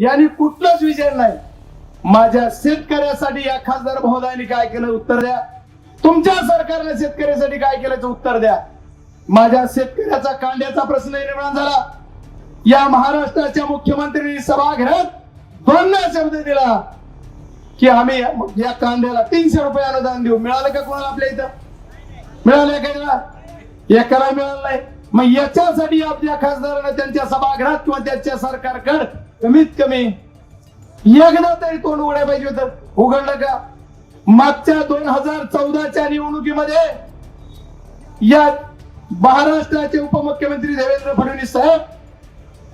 यांनी कुठलाच विचार नाही. माझ्या शेतकऱ्यासाठी या खासदार महोदयांनी काय केलं उत्तर द्या. तुमच्या सरकारने शेतकऱ्यासाठी काय केल्याचं उत्तर द्या. माझ्या शेतकऱ्याचा कांद्याचा प्रश्न निर्माण झाला. या महाराष्ट्राच्या मुख्यमंत्र्यांनी सभागृहात दोनदा शब्द दिला. की आम्ही या कांद्याला तीनशे रुपये अनुदान देऊ. मिळालं का कोणाला आपल्या इथं? मिळालं का याला? एकाला मिळालं नाही. मग याच्यासाठी आपल्या खासदारांना त्यांच्या सभागृहात किंवा त्यांच्या सरकारकडे कमीत कमी एकदा तरी तोंड उघडायला पाहिजे होतं. उघडलं का? मागच्या दोन हजार चौदाच्या निवडणुकीमध्ये या महाराष्ट्राचे उपमुख्यमंत्री देवेंद्र फडणवीस साहेब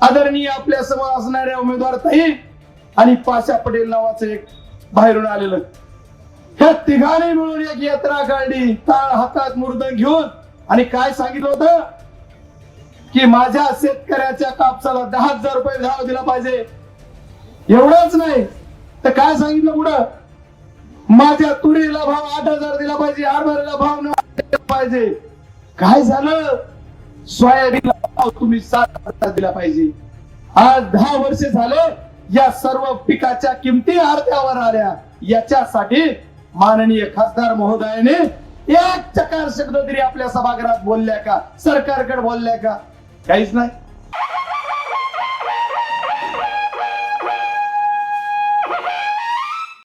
आदरणीय आपल्यासमोर असणाऱ्या उमेदवार ताई आणि पाशा पटेल नावाचं एक बाहेरून आलेलं. ह्या तिघांनी मिळून एक यात्रा काढली. टाळ हातात मुर्दन घेऊन. आणि काय सांगितलं होतं? की माझ्या शेतकऱ्याच्या कापसाला दहा हजार रुपये भाव दिला पाहिजे. एवढंच नाही. तर काय सांगितलं पुढं? माझ्या तुरीला भाव आठ हजार दिला पाहिजे हरभऱ्याला भाव दिला पाहिजे. काय झालं? सोयाबीनला भाव तुम्ही सात हजार दिला पाहिजे. आज दहा वर्ष झाले या सर्व पिकाच्या किमती अर्ध्यावर आल्या. याच्यासाठी माननीय खासदार महोदयाने एक चकार शब्द तरी आपल्या सभागृहात बोलल्या का? सरकारकडे बोलल्या का? काहीच नाही